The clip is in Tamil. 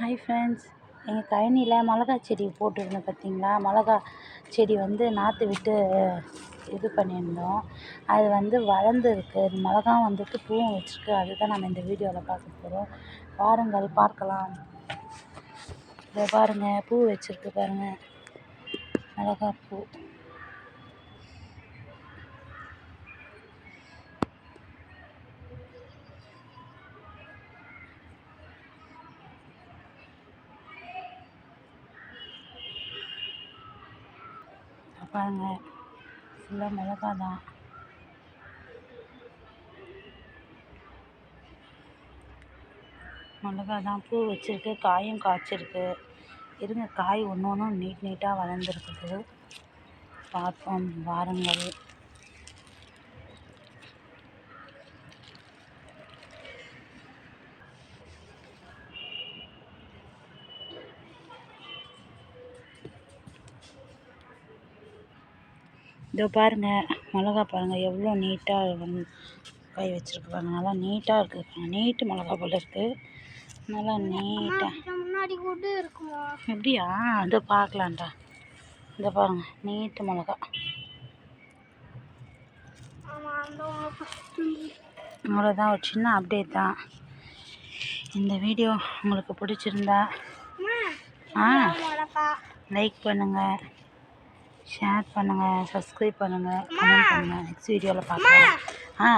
ஹாய் ஃப்ரெண்ட்ஸ் எங்கள் கழனியில் மிளகா செடி போட்டிருந்தேன் பார்த்தீங்களா மிளகா செடி வந்து நாற்று விட்டு இது பண்ணியிருந்தோம். அது வந்து வளர்ந்துருக்கு. மிளகாவும் வந்துட்டு பூவும் வச்சுருக்கு. அதுதான் நம்ம இந்த வீடியோவில் பார்க்க போகிறோம் பாருங்கள் பார்க்கலாம். இதை பாருங்கள் பூ வச்சுருக்கு பாருங்கள் மிளகா பூ பாருங்க. ஃபுல்லாக மிளகா தான் மிளகா தான் பூ வச்சுருக்கு காயும் காய்ச்சிருக்கு. இருங்க காய் ஒன்று ஒன்றும் நீட் நீட்டாக வளர்ந்துருக்குது. பார்ப்போம் வாருங்கள். இதோ பாருங்கள் மிளகா பாருங்கள் எவ்வளோ நீட்டாக வந்து காய் வச்சுருக்கு பாருங்கள் நல்லா நீட்டாக இருக்குது நீட்டு மிளகா போல் இருக்குது நல்லா நீட்டாக முன்னாடி கூட இருக்குமா? எப்படியா? இதோ பார்க்கலான்டா இந்த பாருங்கள் நீட்டு மிளகா. அவ்வளோதான் ஒரு சின்ன அப்டேட் தான். இந்த வீடியோ உங்களுக்கு பிடிச்சிருந்தா ஆ லைக் பண்ணுங்கள் ஷேர் பண்ணுங்கள் சப்ஸ்கிரைப் பண்ணுங்கள் கமெண்ட் பண்ணுங்கள் நெக்ஸ்ட் வீடியோவில் பார்க்கலாம். ஆ.